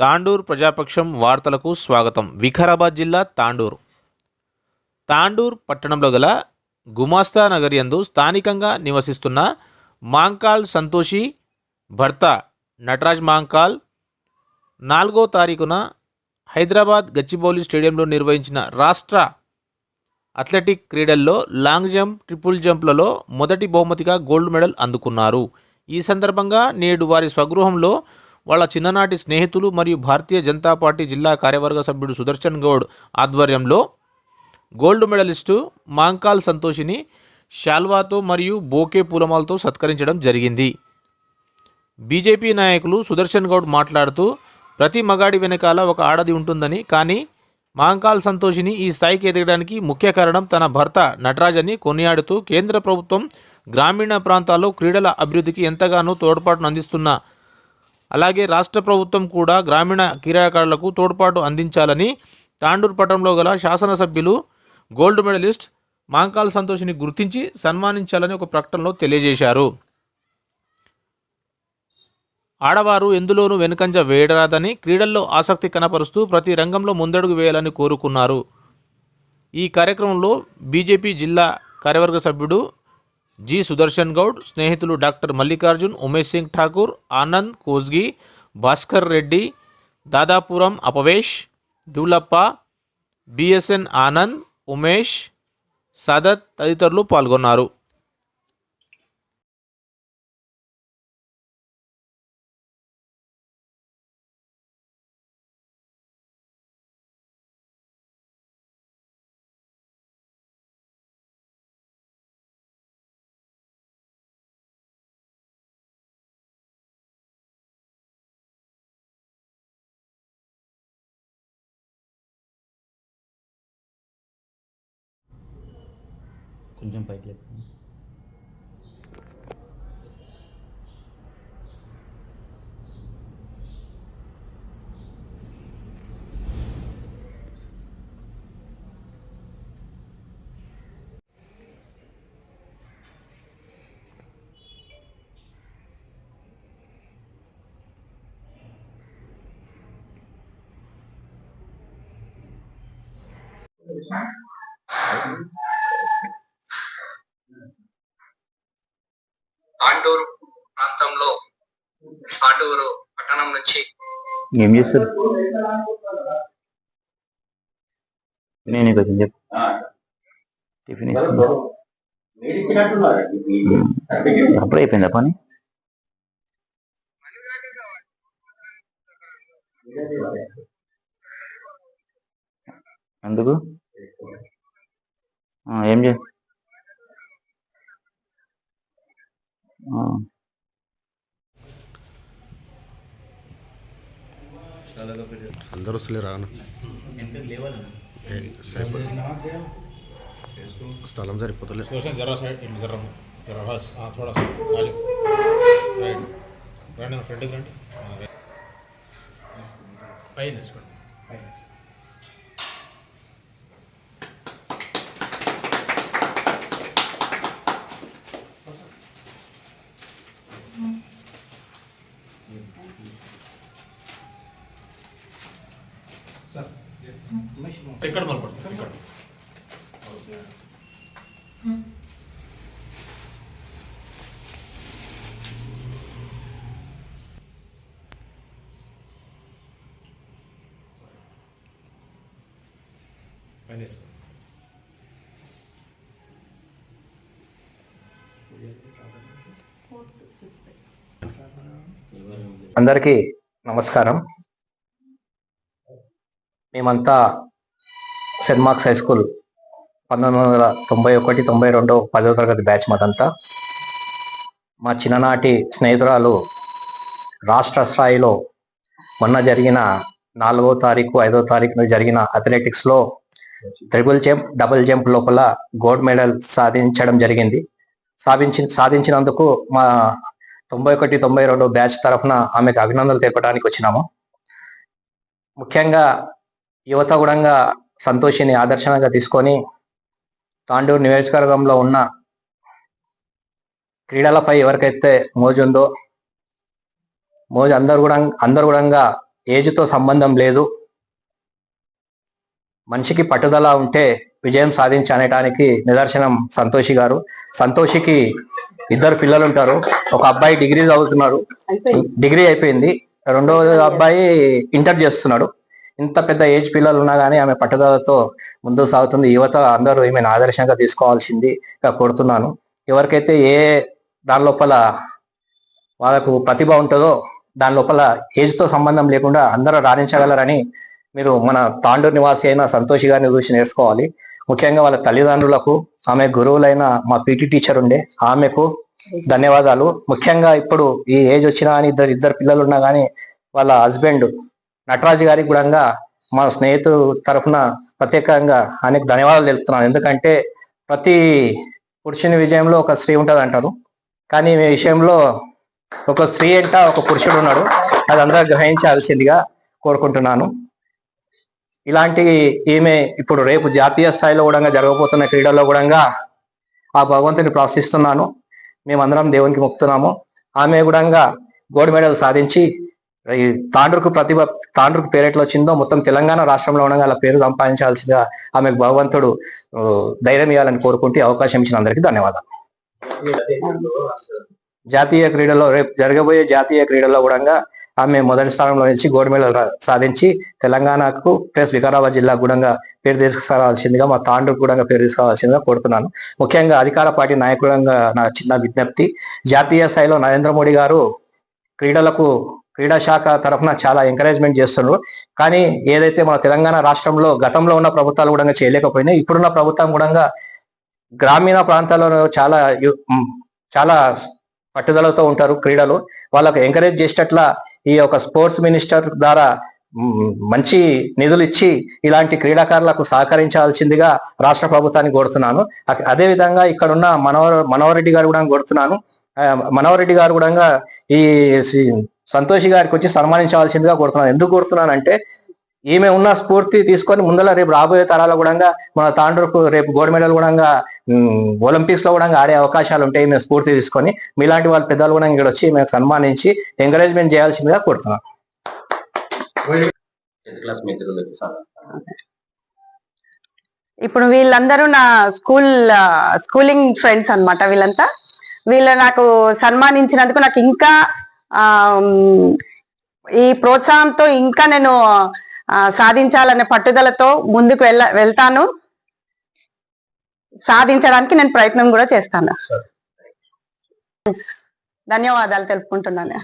తాండూర్ ప్రజాపక్షం వార్తలకు స్వాగతం. వికారాబాద్ జిల్లా తాండూర్. తాండూర్ పట్టణంలో గల గుమాస్తా నగర్ యందు స్థానికంగా నివసిస్తున్న మాంకాల్ సంతోషి భర్త నటరాజ్ మాంకాల్ నాలుగో తారీఖున హైదరాబాద్ గచ్చిబౌలి స్టేడియంలో నిర్వహించిన రాష్ట్ర అథ్లెటిక్ క్రీడల్లో లాంగ్ జంప్ ట్రిపుల్ జంప్లలో మొదటి బహుమతిగా గోల్డ్ మెడల్ అందుకున్నారు. ఈ సందర్భంగా నేడు వారి స్వగృహంలో వాళ్ళ చిన్ననాటి స్నేహితులు మరియు భారతీయ జనతా పార్టీ జిల్లా కార్యవర్గ సభ్యుడు సుదర్శన్ గౌడ్ ఆధ్వర్యంలో గోల్డ్ మెడలిస్టు మాంకాల్ సంతోషిని శాల్వాతో మరియు బోకే పూలమాలతో సత్కరించడం జరిగింది. బీజేపీ నాయకులు సుదర్శన్ గౌడ్ మాట్లాడుతూ ప్రతి మగాడి వెనకాల ఒక ఆడది ఉంటుందని కానీ మాంకాల్ సంతోషిని ఈ స్థాయికి ఎదగడానికి ముఖ్య కారణం తన భర్త నటరాజ్ అని కొనియాడుతూ కేంద్ర ప్రభుత్వం గ్రామీణ ప్రాంతాల్లో క్రీడల అభివృద్ధికి ఎంతగానో తోడ్పాటును అందిస్తున్న అలాగే రాష్ట్ర ప్రభుత్వం కూడా గ్రామీణ క్రీడాకారులకు తోడ్పాటు అందించాలని తాండూర్ పట్టణంలో గల శాసనసభ్యులు గోల్డ్ మెడలిస్ట్ మాంకాల్ సంతోష్ని గుర్తించి సన్మానించాలని ఒక ప్రకటనలో తెలియజేశారు. ఆడవారు ఎందులోనూ వెనుకంజ వేయరాదని క్రీడల్లో ఆసక్తి కనపరుస్తూ ప్రతి రంగంలో ముందడుగు వేయాలని కోరుకున్నారు. ఈ కార్యక్రమంలో బీజేపీ జిల్లా కార్యవర్గ సభ్యుడు జి సుదర్శన్ గౌడ్ స్నేహితులు డాక్టర్ మల్లికార్జున్ ఉమేష్ సింగ్ ఠాకూర్ ఆనంద్ కోస్గి భాస్కర్ రెడ్డి దాదాపురం అపవేష్ దూలప్ప బిఎస్ఎన్ ఆనంద్ ఉమేష్ సదత్ తదితరులు పాల్గొన్నారు. కొంచెం పైకి లేపు తాండూరు ప్రాంతంలో తాండూరు పట్టణం నుంచి ఏం చేస్తారు? నేనే కొంచెం చెప్పు టిఫిన్ అప్పుడే అయిపోయిందా పని? అందుకు ఆ, ఏం చే అందరూ వస్తలే రాను స్థలం సరిపోతలే. జరా సైడ్ జరా జరా బస్ థోడా రైట్. రండి. ఫ్రెండ్కి రండి పైన పైన ఇక్కడ మొదలుపడుతుంది ఇక్కడ పైన వేసుకోండి అందరికీ నమస్కారం. మేమంతా సెంట్ మార్క్స్ హై స్కూల్ పంతొమ్మిది వందల తొంభై ఒకటి తొంభై రెండు పదో తరగతి బ్యాచ్ మాదంతా. మా చిన్ననాటి స్నేహితురాలు రాష్ట్ర స్థాయిలో మొన్న జరిగిన నాలుగో తారీఖు ఐదో తారీఖున జరిగిన అథ్లెటిక్స్లో ట్రిపుల్ జంప్ డబుల్ జంప్ లోపల గోల్డ్ మెడల్ సాధించడం జరిగింది. సాధించి సాధించినందుకు మా తొంభై ఒకటి తొంభై రెండు బ్యాచ్ తరఫున ఆమెకు అభినందనలు తెలపడానికి వచ్చినాము. ముఖ్యంగా యువత కూడా సంతోషిని ఆదర్శంగా తీసుకొని తాండూరు నియోజకవర్గంలో ఉన్న క్రీడలపై ఎవరికైతే మోజు ఉందో మోజు అందరు కూడా అందరు కూడా ఏజ్తో సంబంధం లేదు. మనిషికి పట్టుదల ఉంటే విజయం సాధించి అనటానికి నిదర్శనం సంతోషి గారు. సంతోషికి ఇద్దరు పిల్లలు ఉంటారు. ఒక అబ్బాయి డిగ్రీ చదువుతున్నాడు. డిగ్రీ అయిపోయింది. రెండో అబ్బాయి ఇంటర్ చేస్తున్నాడు. ఇంత పెద్ద ఏజ్ పిల్లలు ఉన్నా కానీ ఆమె పట్టుదలతో ముందుకు సాగుతుంది. యువత అందరూ ఈమెను ఆదర్శంగా తీసుకోవాల్సింది కోరుతున్నాను. ఎవరికైతే ఏ దాని లోపల వాళ్ళకు ప్రతిభ ఉంటుందో దాని లోపల ఏజ్తో సంబంధం లేకుండా అందరూ రాణించగలరని మీరు మన తాండూరు నివాసి అయిన సంతోషి గారిని చూసి నేర్చుకోవాలి. ముఖ్యంగా వాళ్ళ తల్లిదండ్రులకు ఆమె గురువులైన మా పీటీ టీచర్ ఉండే ఆమెకు ధన్యవాదాలు. ముఖ్యంగా ఇప్పుడు ఈ ఏజ్ వచ్చినా కానీ ఇద్దరు ఇద్దరు పిల్లలు ఉన్నా కానీ వాళ్ళ హస్బెండ్ నటరాజు గారికి కూడా మా స్నేహితుడు తరఫున ప్రత్యేకంగా అనేక ధన్యవాదాలు తెలుపుతున్నాను. ఎందుకంటే ప్రతి పురుషుని విజయంలో ఒక స్త్రీ ఉంటుంది అంటారు కానీ మీ విషయంలో ఒక స్త్రీ ఎంట ఒక పురుషుడు ఉన్నాడు. అది అందరూ గ్రహించాల్సిందిగా కోరుకుంటున్నాను. ఇలాంటి ఈమె ఇప్పుడు రేపు జాతీయ స్థాయిలో కూడా జరగబోతున్న క్రీడల్లో కూడా ఆ భగవంతుని ప్రార్థిస్తున్నాను. మేమందరం దేవునికి మొక్కుతున్నాము. ఆమె కూడా గోల్డ్ మెడల్ సాధించి ఈ తాండ్రుకు ప్రతిభ తాండ్రుకు పేరెట్లో వచ్చిందో మొత్తం తెలంగాణ రాష్ట్రంలో ఉండగా అలా పేరు సంపాదించాల్సిందిగా ఆమెకు భగవంతుడు ధైర్యం ఇవ్వాలని కోరుకుంటూ అవకాశం ఇచ్చిన అందరికీ ధన్యవాదాలు. జాతీయ క్రీడలో రేపు జరగబోయే జాతీయ క్రీడల్లో కూడా ఆమె మొదటి స్థానంలో నిలిచి గోల్డ్ మెడల్ సాధించి తెలంగాణకు ప్లస్ వికారాబాద్ జిల్లా కూడా పేరు తీసుకురావాల్సిందిగా మా తాండ్రు కూడా పేరు తీసుకురావాల్సిందిగా కోరుతున్నాను. ముఖ్యంగా అధికార పార్టీ నాయకుడంగా నా చిన్న విజ్ఞప్తి జాతీయ స్థాయిలో నరేంద్ర మోడీ గారు క్రీడలకు క్రీడా శాఖ తరఫున చాలా ఎంకరేజ్మెంట్ చేస్తున్నారు. కానీ ఏదైతే మన తెలంగాణ రాష్ట్రంలో గతంలో ఉన్న ప్రభుత్వాలు కూడా చేయలేకపోయినాయి. ఇప్పుడున్న ప్రభుత్వం కూడా గ్రామీణ ప్రాంతాల్లో చాలా చాలా పట్టుదలతో ఉంటారు క్రీడలు. వాళ్ళకు ఎంకరేజ్ చేసేటట్ల ఈ యొక్క స్పోర్ట్స్ మినిస్టర్ ద్వారా మంచి నిధులు ఇచ్చి ఇలాంటి క్రీడాకారులకు సహకరించాల్సిందిగా రాష్ట్ర ప్రభుత్వాన్ని కోరుతున్నాను. అదే విధంగా ఇక్కడ ఉన్న మనోహర్ మనోహర్ రెడ్డి గారు కూడా కోరుతున్నాను. మనోహర్ రెడ్డి గారు కూడా ఈ సంతోషి గారికి వచ్చి సన్మానించవలసిందిగా కోరుతున్నాను. ఎందుకు కోరుతున్నాను అంటే ఈమె ఉన్న స్ఫూర్తి తీసుకొని ముందర రేపు రాబోయే తరాల కూడా మన తాండ్రకు రేపు గోల్డ్ మెడల్ కూడా ఒలింపిక్స్లో కూడా ఆడే అవకాశాలు ఉంటాయి ఈమె స్ఫూర్తి తీసుకొని మీలాంటి వాళ్ళ పెద్దలు కూడా ఇక్కడ వచ్చి మేము సన్మానించి ఎంకరేజ్మెంట్ చేయాల్సిందిగా కోరుతున్నాను. ఇప్పుడు వీళ్ళందరూ నా స్కూల్ స్కూలింగ్ ఫ్రెండ్స్ అన్నమాట వీళ్ళంతా. వీళ్ళు నాకు సన్మానించినందుకు నాకు ఇంకా ఆ, ఈ ప్రోత్సాహంతో ఇంకా నేను ఆ, సాధించాలనే పట్టుదలతో ముందుకు వెళ్ళ వెళ్తాను. సాధించడానికి నేను ప్రయత్నం కూడా చేస్తాను. ధన్యవాదాలు తెలుపుకుంటున్నాను.